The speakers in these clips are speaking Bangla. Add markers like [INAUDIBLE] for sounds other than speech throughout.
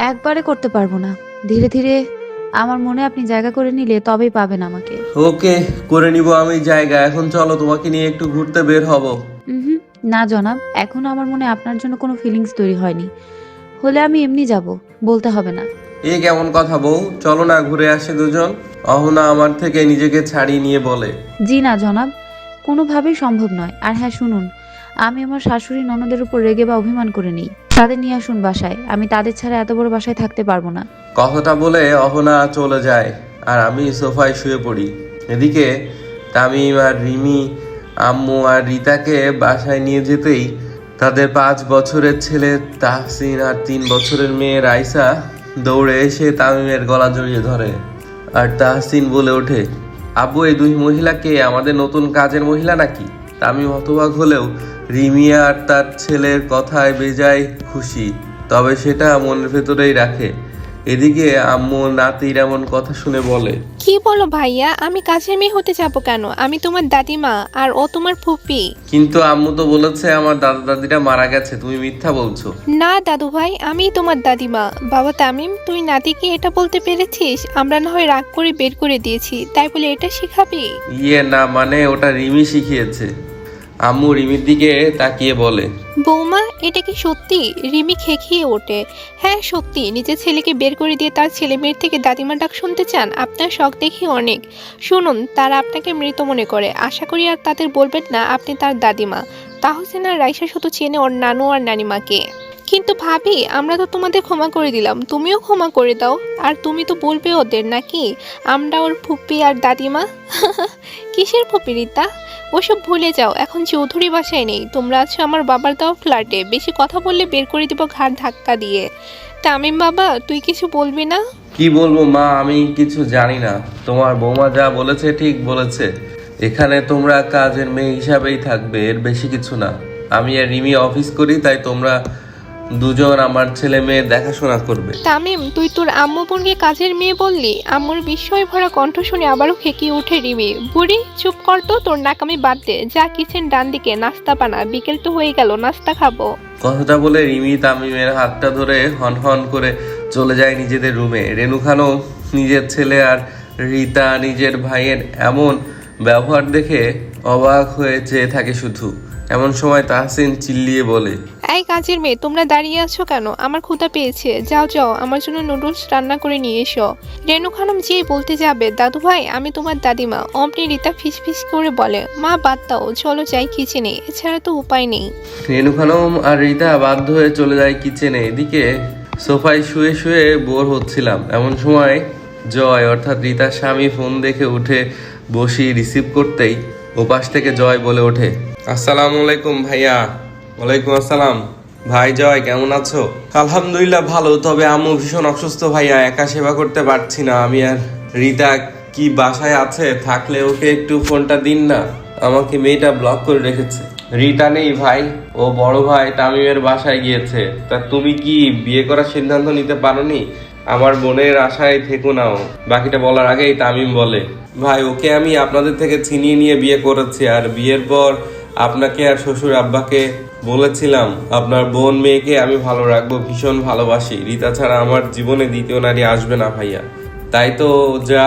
একবারে করতে পারব না। ধীরে ধীরে আমার মনে আপনি জায়গা করে নিলে তবেই পাবেন আমাকে। ওকে করে নিব আমি জায়গা। এখন চলো তোমাকে নিয়ে একটু ঘুরতে বের হব। না জনাব এখন আমার মনে আপনার জন্য কোনো ফিলিংস তৈরি হয়নি। হলে আমি এমনি যাব বলতে হবে না। এ কেমন কথা বউ? চলো না ঘুরে আসে দুজন। অহনা আমার থেকে নিজেকে ছাড়িয়ে নিয়ে বলে। জি না জনাব কোনোভাবেই সম্ভব নয়। আর হ্যাঁ শুনুন আমি আমার শাশুড়ি ননদের উপর রেগে বা অভিমান করে নিই। তাদের নিয়ে আসুন বাসায়। আমি তাদের ছাড়া এত বড় বাসায় থাকতে পারব না। কথাটা বলে অহনা চলে যায় আর আমি সোফায় শুয়ে পড়ি। এদিকে তামিম আর রিমি, আম্মু আর রিতাকে বাসায় নিয়ে যেতেই তাদের পাঁচ বছরের ছেলে তাহসিন আর তিন বছরের মেয়ে রাইসা দৌড়ে এসে তামিমের গলা জড়িয়ে ধরে। আর তাহসিন বলে ওঠে, আব্বু, এই দুই মহিলাকে আমাদের নতুন কাজের মহিলা নাকি? তামিম হতবাক হলেও রিমি আর তার ছেলের কথায় বেজায় খুশি তবে সেটা মনের ভেতরেই রাখে। এদিকে আম্মু নাতির এমন কথা শুনে বলে কি বলো ভাইয়া আমি কাজের মেয়ে হতে যাব কেন? আমি তোমার দাদিমা আর ও তোমার ফুপি। কিন্তু আম্মু তো বলেছে আমার দাদা দাদিরা মারা গেছে তুমি মিথ্যা বলছো। না দাদু ভাই আমি তোমার দাদিমা বাবা তামিম তুই নাতিকে এটা বলতে পেরেছিস? আমরা না হয় রাগ করে বের করে দিয়েছি তাই বলে এটা শিখাবি? ইয়ে না মানে ওটা রিমি শিখিয়েছে। আম্মু রিমির দিকে তাকিয়ে বলে, বৌমা, এটা কি সত্যি? রিমি খেখিয়ে ওঠে। হ্যাঁ সত্যি। নিজের ছেলেকে বের করে দিয়ে তার ছেলে মেয়ের থেকে দাদিমা ডাক শুনতে চান? আপনার শখ দেখি অনেক। শুনুন, তারা আপনাকে মৃত মনে করে। আশা করি আর তাদের বলবেন না, আপনি তার দাদিমা। তাহসিন আর রাইসা শুধু চেনে ওর নানু আর নানিমাকে। কিন্তু ভাবি, আমরা তো তোমাদের ক্ষমা করে দিলাম। তুমিও ক্ষমা করে দাও। আর তুমি তো বলবে ওদের, নাকি? আমরা ওর ফুপি আর দাদিমা? [LAUGHS] কিসের ফুপি, রীতা? ওসব ভুলে যাও, এখন চৌধুরী বাসায় নেই। তোমরা আছো আমার বাবার দাও ফ্ল্যাটে বেশি কথা বললে বের করে দিব ঘাট ধাক্কা দিয়ে। তামিম বাবা, তুই কিছু বলবি না? কি বলব মা, আমি কিছু জানি না। তোমার বৌমা যা বলেছে ঠিক বলেছে। এখানে তোমরা কাজের মেয়ে হিসাবেই থাকবে, এর বেশি কিছু না। আমি আর রিমি অফিস করি, তাই তোমরা দুজন আমার ছেলে মেয়ে দেখাশোনা করবে। তামিম তুই তোর আম্মু বোনকে কাজের মেয়ে বললি? আম্মুর বিস্ময় ভরা কণ্ঠ শুনে আবারও খেকিয়ে উঠে রিমি। বুড়ি চুপ কর তো তোর নাকামি বাদ দে। যা কিচেন ডান দিকে নাস্তা বানা। বিকেল তো হয়ে গেল নাস্তা খাব। কথাটা বলে রিমি তামিমের হাতটা ধরে হন হন করে চলে যায় নিজেদের রুমে। রেনু খানও নিজের ছেলে আর রীতা নিজের ভাইয়ের এমন ব্যবহার দেখে অবাক হয়ে চেয়ে থাকে শুধু। এমন সময় তাহসিন চিল্লিয়ে বলে এই কাজের মেয়ে তোমরা দাঁড়িয়ে আছো কেন? আমার ক্ষুধা পেয়েছে। যাও যাও আমার জন্য নুডলস রান্না করে নিয়ে এসো। রেনু খানম যেই বলতে যাবে দাদু ভাই আমি তোমার দাদিমা। অমনি রীতা ফিস ফিস করে বলে মা বাদ দাও চলো যাই কিচেনে এছাড়া তো উপায় নেই। রেনু খানম আর রীতা বাধ্য হয়ে চলে যায় কিচেনে এদিকে সোফায় শুয়ে শুয়ে বোর হচ্ছিলাম। এমন সময় জয় অর্থাৎ রীতার স্বামী ফোন দেখে উঠে বসি রিসিভ করতেই ওপাশ থেকে জয় বলে ওঠে আসসালামু আলাইকুম ভাইয়া। ওয়ালাইকুম আসসালাম। ভাই জয়, কেমন আছো? আলহামদুলিল্লাহ ভালো, তবে আম্মু ভীষণ অসুস্থ ভাইয়া, একা সেবা করতে পারছি না। আমি আর রীতা কি বাসায় আছে, থাকলে ওকে একটু ফোনটা দিন না। আমাকে মেয়েটা ব্লক করে রেখেছে। রিতা নেই ভাই, ও বড় ভাই তামিমের বাসায় গিয়েছে। তা তুমি কি বিয়ে করার সিদ্ধান্ত নিতে পারোনি? আমার বোনের আশায় থেকো নাও। বাকিটা বলার আগেই তামিম বলে, ভাই, ওকে আমি আপনাদের থেকে ছিনিয়ে নিয়ে বিয়ে করেছি, আর বিয়ের পর আপনাকে আর শ্বশুর আব্বাকে বলেছিলাম, আপনার বোন মেয়েকে আমি ভালো রাখব, ভীষণ ভালোবাসি। রীতা ছাড়া আমার জীবনে দ্বিতীয় নারী আসবে না ভাইয়া। তাই তো যা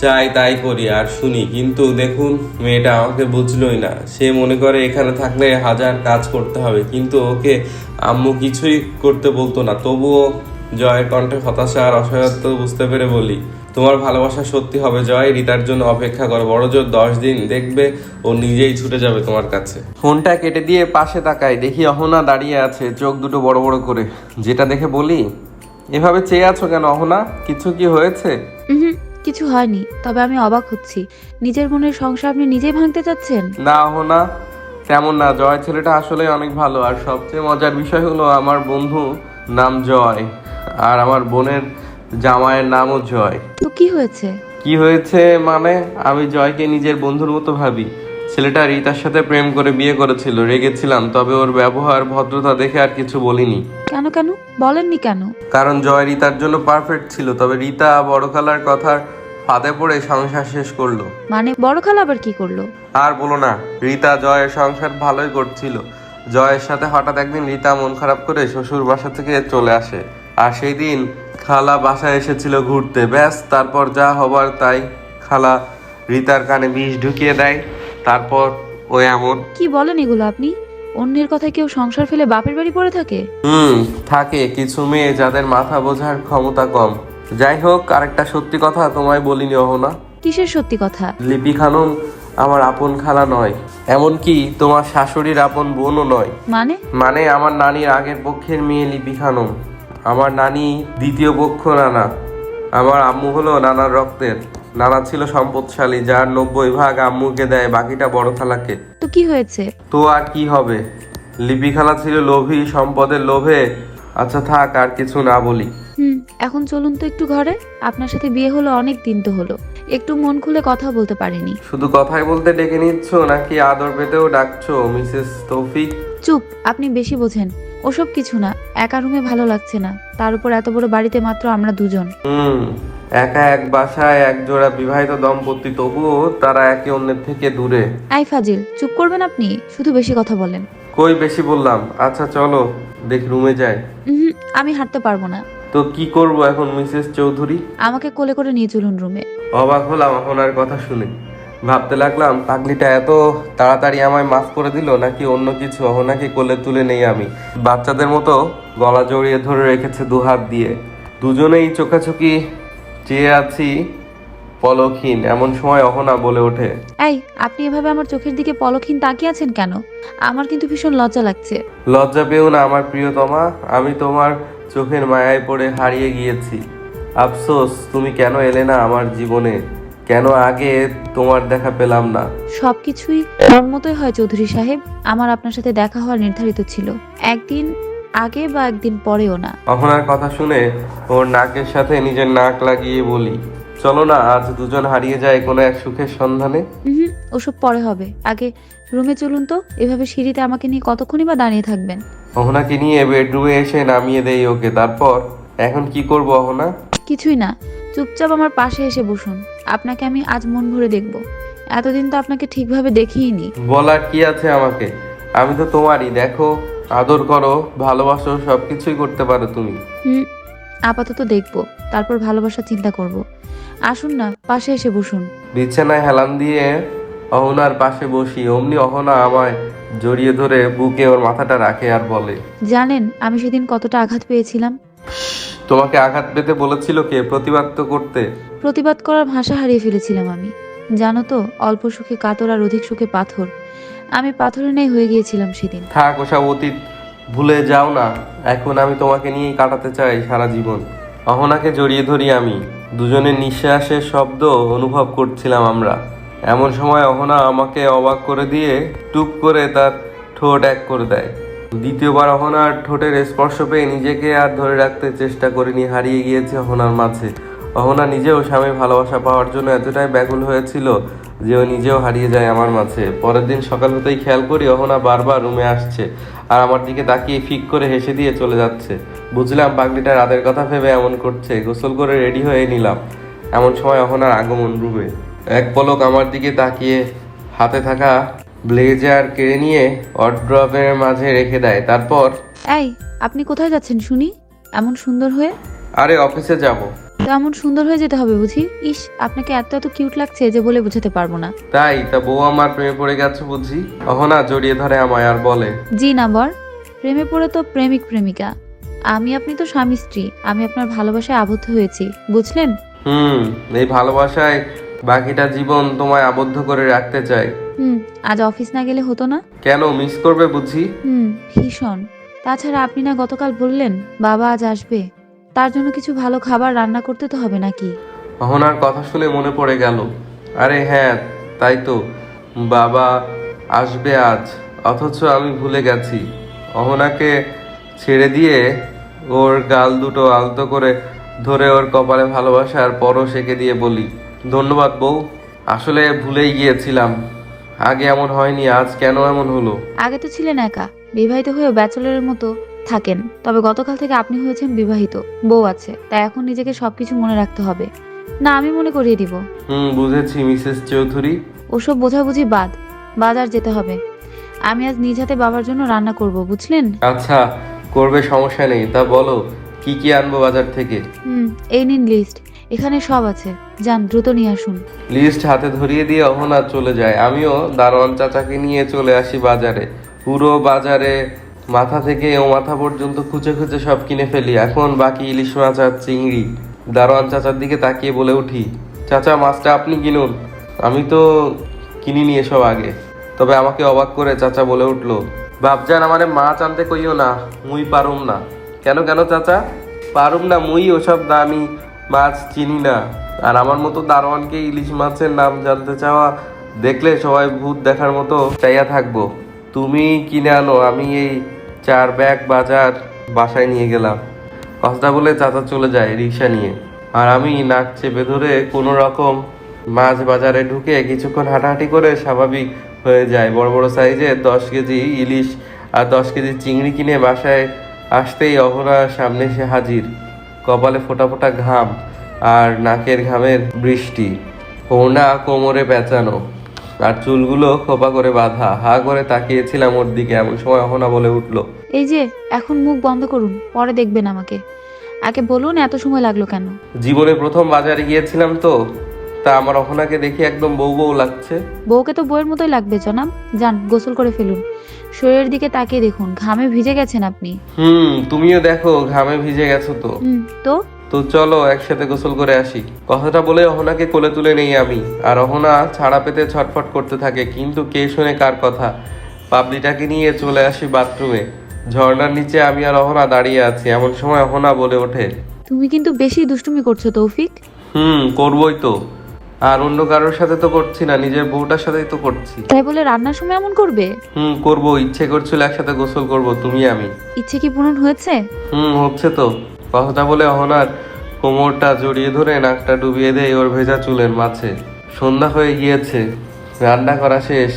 চাই তাই করি, আর শুনি। কিন্তু দেখুন, মেয়েটা আমাকে বুঝলোই না। সে মনে করে এখানে থাকলে হাজার কাজ করতে হবে, কিন্তু ওকে আম্মু কিছুই করতে বলতো না। তবুও জয়ের কণ্ঠে হতাশা আর অসহায়ত্ব বুঝতে পেরে বলি তোমার ভালোবাসা সত্যি হবে জয়। রিতার জন্য অপেক্ষা কর। বড় জোর দশ দিন দেখবে ও নিজেই ছুটে যাবে তোমার কাছে। ফোনটা কেটে দিয়ে পাশে তাকাই দেখি অহনা দাঁড়িয়ে আছে চোখ দুটো বড় বড় করে। যেটা দেখে বলি এভাবে চেয়ে আছো কেন অহনা? কিছু কি হয়েছে? কিছু হয়নি। তবে আমি অবাক হচ্ছি। নিজের মনের সংসার আপনি নিজেই ভাঙতে চাচ্ছেন? না অহনা তেমন না। জয় ছেলেটা আসলে অনেক ভালো। আর সবচেয়ে মজার বিষয় হলো আমার বন্ধু নাম জয়। আর আমার বোনের জামাইয়ের নামও জয়। তো কি হয়েছে? কি হয়েছে মানে আমি জয়কে নিজের বন্ধুর মতো ভাবি। ছেলেটা রিতার সাথে প্রেম করে বিয়ে করেছিল রেগেছিলাম তবে ওর ব্যবহার ভদ্রতা দেখে আর কিছু বলিনি। কেন কেন? বলেননি কেন? কারণ জয় রিতার জন্য পারফেক্ট ছিল তবে রিতা বড় খালার কথার ফাঁদে পড়ে সংসার শেষ করল। মানে বড় খালা আবার কি করল? আর বলো না রিতা জয়ের সংসার ভালোই করছিল। জয়ের সাথে হঠাৎ একদিন রিতা মন খারাপ করে শ্বশুর বাসা থেকে চলে আসে। আর সেই দিন খালা বাসায় এসেছিল ঘুরতে। ব্যাস তারপর যা হবার তাই খালা রিতার কানে বিষ ঢুকিয়ে দেয়। তারপর ও এমন। কি বলেন এগুলো আপনি? অন্যের কথায় কেউ সংসার ফেলে বাপের বাড়ি পড়ে থাকে? হুম থাকে কিছু মেয়ে যাদের মাথা বোঝার ক্ষমতা কম। যাই হোক আরেকটা সত্যি কথা তোমায় বলিনি অহনা। কিসের সত্যি কথা? লিপি খানম আমার আপন খালা নয়। এমনকি তোমার শাশুড়ির আপন বোনও নয়। মানে? মানে আমার নানির আগের পক্ষের মেয়ে লিপি খানম। আমার নানি দ্বিতীয় পক্ষ নানা আমার আম্মু হলো নানার রক্তের। নানা ছিল সম্পদশালী যার নব্বই ভাগ আম্মুকে দেয় বাকিটা বড় খালাকে। তো কি হয়েছে? তো আর কি হবে? লিপি খালা ছিল লোভী সম্পদের লোভে। আচ্ছা থাক আর কিছু না বলি। হুম এখন চলুন তো একটু ঘরে। আপনার সাথে বিয়ে হলো অনেক দিন তো হলো। একটু মন খুলে কথা বলতে পারিনি। শুধু কথাই বলতে ডেকে নিচ্ছ নাকি আদর পেতেও ডাকছো মিসেস তৌফিক? চুপ আপনি বেশি বোঝেন। ওসব কিছু না একা রুমে ভালো লাগছে না। তার উপর এত বড় বাড়িতে মাত্র আমরা দুজন। হুম একা এক বাসায় এক জোড়া বিবাহিত দম্পতি তবুও তারা একে অন্যের থেকে দূরে। আই ফাজিল চুপ করবেন আপনি? শুধু বেশি কথা বলেন। কই বেশি বললাম? আচ্ছা চলো দেখ রুমে যাই। উহুম, আমি হাঁটতে পারব না। তো কি করব এখন মিসেস চৌধুরী? আমাকে কোলে করে নিয়ে চলুন রুমে। অবাক হলাম ওনার কথা শুনে। ভাবতে লাগলাম পাগলিটা এত তাড়াতাড়ি আমায় মাফ করে দিল নাকি অন্য কিছু অহনাকে কোলে তুলে নেই আমি? বাচ্চাদের মতো গলা জড়িয়ে ধরে রেখেছে দু হাত দিয়ে। দুজনেই চোখাচোখি চেয়ে আছি পলকহীন এমন সময় অহনা বলে ওঠে এই আপনি এভাবে আমার চোখের দিকে পলকহীন তাকিয়ে আছেন কেন? আমার কিন্তু ভীষণ লজ্জা লাগছে। লজ্জা পেও না আমার প্রিয়তমা আমি তোমার চোখের মায়ায় পড়ে হারিয়ে গিয়েছি। আফসোস তুমি কেন এলে না আমার জীবনে? কেন আগে তোমার দেখা পেলাম না? সবকিছুই মতোই হয় চৌধুরী সাহেব। আমার আপনার সাথে দেখা হওয়ার নির্ধারিত ছিল। একদিন আগে বা একদিন পরেও না। অহনার কথা শুনে ওর নাকের সাথে নিজের নাক লাগিয়ে বলি চলো না আজ দুজন হারিয়ে যায় কোনো এক সুখের সন্ধানে? হুম ওসব পরে হবে। আগে রুমে চলুন তো এভাবে সিঁড়িতে আমাকে নিয়ে কতক্ষণই বা দাঁড়িয়ে থাকবেন? অহনাকে নিয়ে বেডরুমে এসে নামিয়ে দেই ওকে তারপর এখন কি করব অহনা? কিছুই না চুপচাপ আমার পাশে এসে বসুন। আপনাকে আমি আজ মন ভরে দেখব। এতদিন তো আপনাকে ঠিকভাবে দেখিইনি বলার কি আছে আমাকে? আমি তো তোমারই। দেখো আদর করো ভালোবাসো সব কিছুই করতে পারো তুমি। হুম আপাতত দেখব তারপর ভালোবাসা চিন্তা করব। আসুন না পাশে এসে বসুন। বিছানায় হেলান দিয়ে অহনার পাশে বসি। অমনি অহনা আমায় জড়িয়ে ধরে বুকে ওর মাথাটা রাখে আর বলে জানেন আমি সেদিন কতটা আঘাত পেয়েছিলাম? তোমাকে আঘাত পেতে বলেছিল কে? প্রতিবাদ তো করতে। প্রতিবাদ করার ভাষা হারিয়ে ফেলেছিলাম আমি। জানো তো অল্প সুখে কাতর আর অধিক সুখে পাথর। আমি পাথরের ন্যায় হয়ে গিয়েছিলাম সেদিন। থাক ওসব অতীত ভুলে যাও না। এখন আমি তোমাকে নিয়েই কাটাতে চাই সারা জীবন। অহনাকে জড়িয়ে ধরি আমি। দুজনের নিঃশ্বাসের শব্দ অনুভব করছিলাম আমরা। এমন সময় অহনা আমাকে অবাক করে দিয়ে টুপ করে তার ঠোঁট এক করে দেয়। দ্বিতীয়বার অহনার ঠোঁটের স্পর্শ পেয়ে নিজেকে আর ধরে রাখতে চেষ্টা করিনি, হারিয়ে গিয়েছে অহনার মাঝে। অহনা নিজেও স্বামীর ভালোবাসা পাওয়ার জন্য এতটাই ব্যাকুল হয়েছিল যে ও নিজেও হারিয়ে যায় আমার মাঝে। পরের দিন সকাল হতেই খেয়াল করি অহনা বারবার রুমে আসছে আর আমার দিকে তাকিয়ে ফিক করে হেসে দিয়ে চলে যাচ্ছে। বুঝলাম পাগলিটা রাতের কথা ভেবে এমন করছে, গোসল করে রেডি হয়ে নিলাম। এমন সময় অহনার আগমন রুমে। এক পলক আমার দিকে তাকিয়ে হাতে থাকা ব্লেজার কেড়ে নিয়ে অড্রপের মাঝে রেখে দেয়। তারপর এই আপনি কোথায় যাচ্ছেন শুনি? এমন সুন্দর হয়ে? আরে অফিসে যাব। তো এমন সুন্দর হয়ে যেতে হবে বুঝি? ইস আপনাকে এত এত কিউট লাগছে যে বলে বোঝাতে পারব না। তাই তা বউ আমার প্রেমে পড়ে গেছে বুঝি? অহনা জড়িয়ে ধরে আমায় আর বলে জি না বর প্রেমে পড়ে তো প্রেমিক প্রেমিকা। আমি আপনি তো স্বামী স্ত্রী আমি আপনার ভালোবাসায় আবদ্ধ হয়েছি বুঝলেন? হুম এই ভালোবাসায় বাকিটা জীবন তোমায় আবদ্ধ করে রাখতে চাই। হুম আজ অফিস না গেলে হতো না? কেন? মিস করবে বুঝি? হুম ভীষণ। তাছাড়া আপনি না গতকাল বললেন বাবা আজ আসবে। তার জন্য কিছু ভালো খাবার রান্না করতে তো হবে নাকি? অহনার কথা শুনে মনে পড়ে গেল। আরে হ্যাঁ তাই তো। বাবা আসবে আজ অথচ আমি ভুলে গেছি। অহনাকে ছেড়ে দিয়ে ওর গাল দুটো আলতো করে ধরে ওর কপালে ভালোবাসার পরও সেকে দিয়ে বলি ধন্যবাদ বউ আসলে ভুলেই গিয়েছিলাম। আগে এমন হয়নি আজ কেন এমন হলো? আগে তো ছিলেন একা বিবাহিত হয়েও ব্যাচেলরের মতো থাকেন। তবে গতকাল থেকে আপনি হয়েছেন বিবাহিত বউ আছে তাই এখন নিজেকে সবকিছু মনে রাখতে হবে। না আমি মনে করিয়ে দিব। হুম বুঝেছি মিসেস চৌধুরী। ওসব বোঝাবুঝি বাদ বাজার যেতে হবে। আমি আজ নিজ হাতে বাবার জন্য রান্না করব বুঝলেন? আচ্ছা করবে সমস্যা নেই তা বলো কি কি আনব বাজার থেকে? হুম এই নিন লিস্ট এখানে সব আছে। যান, দ্রুত নিয়ে আসুন। লিস্ট হাতে ধরিয়ে দিয়ে অহনা চলে যায়। আমিও দারোয়ান চাচাকে নিয়ে চলে আসি বাজারে। পুরো বাজারে মাথা থেকে ও মাথা পর্যন্ত খুঁজে খুঁজে সব কিনে ফেলি। এখন বাকি ইলিশ মাছ আর চিংড়ি। দারোয়ান চাচার দিকে তাকিয়ে বলে উঠি, চাচা, মাছটা আপনি কিনুন। আমি তো কিনি নিয়ে সব আগে। তবে আমাকে অবাক করে চাচা বলে উঠল, বাপজান, আমারে মাছ আনতে কইও না, মুই পারুম না। কেন কেন চাচা? পারুম না, মুই ওসব দামি মাছ চিনি না। আর আমার মতো দারোয়ানকে ইলিশ মাছের নাম জানতে চাওয়া, দেখলে সবাই ভূত দেখার মতো চাইয়া থাকব। তুমি কিনে আনো, আমি এই চার ব্যাগ বাজার বাসায় নিয়ে গেলাম। কথাটা বলে চাচা চলে যায় রিক্সা নিয়ে। আর আমি নাক চেপে ধরে কোনো রকম মাছ বাজারে ঢুকে কিছুক্ষণ হাঁটাহাঁটি করে স্বাভাবিক হয়ে যায় বড় বড় সাইজের দশ কেজি ইলিশ আর দশ কেজি চিংড়ি কিনে বাসায় আসতেই অহনা সামনে এসে হাজির। কপালে ফোটা ফোটা ঘাম আর নাকের ঘামের বৃষ্টি। ওনা কোমরে পেঁচানো। আর চুলগুলো খোপা করে বাঁধা। হা করে তাকিয়েছিলাম ওর দিকে। এমন সময় অহনা বলে উঠল এই যে এখন মুখ বন্ধ করুন পরে দেখবেন আমাকে। আগে বলুন এত সময় লাগল কেন? জীবনে প্রথম বাজারে গিয়েছিলাম তো। তা আমার অহনাকে দেখে একদম বউ বউ লাগছে। বউকে তো বউয়ের মতোই লাগবে জনাব। যান গোসল করে ফেলুন। শরীরের দিকে তাকিয়ে দেখুন ঘামে ভিজে গেছেন আপনি। হুম তুমিও দেখো ঘামে ভিজে গেছো তো। হুম তো? তো চলো একসাথে গোসল করে আসি। কথাটা বলে অহনাকে কোলে তুলে নেই আমি। আর অহনা ছাড়া পেতে ছটফট করতে থাকে কিন্তু কে শুনে কার কথা? পাবলিটাকে নিয়ে চলে আসি বাথরুমে। ঝর্ণার নিচে আমি আর অহনা দাঁড়িয়ে আছি এমন সময় অহনা বলে ওঠে। তুমি কিন্তু বেশি দুষ্টুমি করছ তৌফিক। হুম করবোই তো। আর অন্য কারোর সাথে তো করছি না নিজের বউটার সাথেই তো করছি। তাই বলে রান্নার সময় এমন করবে? হুম করব ইচ্ছে করছিল একসাথে গোসল করব তুমি আমি। ইচ্ছে কি পূরণ হয়েছে? হুম হচ্ছে তো। কথাটা বলে অহনার কোমরটা জড়িয়ে ধরে নাকটা ডুবিয়ে দেয় ওর ভেজা চুলের মাঝে। সন্ধ্যা হয়ে গিয়েছে রান্না করা শেষ।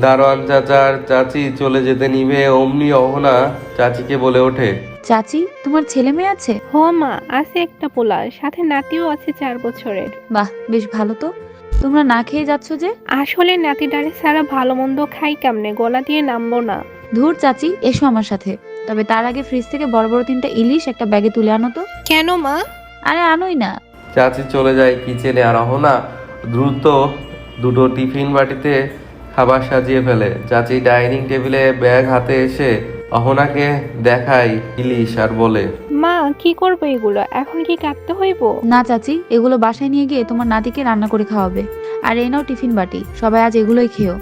দারোয়ান চাচার চাচি চলে যেতে নিবে অমনি অহনা চাচিকে বলে ওঠে চাচি তোমার ছেলে মেয়ে আছে? হো মা আছে একটা পোলা সাথে নাতিও আছে চার বছরের। বাহ বেশ ভালো তো। তোমরা না খেয়ে যাচ্ছ যে? আসলে নাতি ডারে ছাড়া ভালো মন্দ খাই কেমনে? গলা দিয়ে নামবো না। ধুর চাচি এসো আমার সাথে। তবে তার আগে ফ্রিজ থেকে বড় বড় তিনটা ইলিশ একটা ব্যাগে তুলে আনো তো। কেন মা? আরে আনোই না। চাচি চলে যায় কিচেনে আর অহনা। দ্রুত দুটো টিফিন বাটিতে খাবার সাজিয়ে ফেলে। চাচি ডাইনিং টেবিলে ব্যাগ হাতে এসে অহনাকে দেখাই ইলিশ আর বলে মা কি করব এগুলো? এখন কি কাটতে হইব? না চাচি এগুলো বাসায় নিয়ে গিয়ে তোমার নাতিকে রান্না করে খাওয়াবে। আর এই নাও টিফিন বাটি সবাই আজ এগুলোই খেও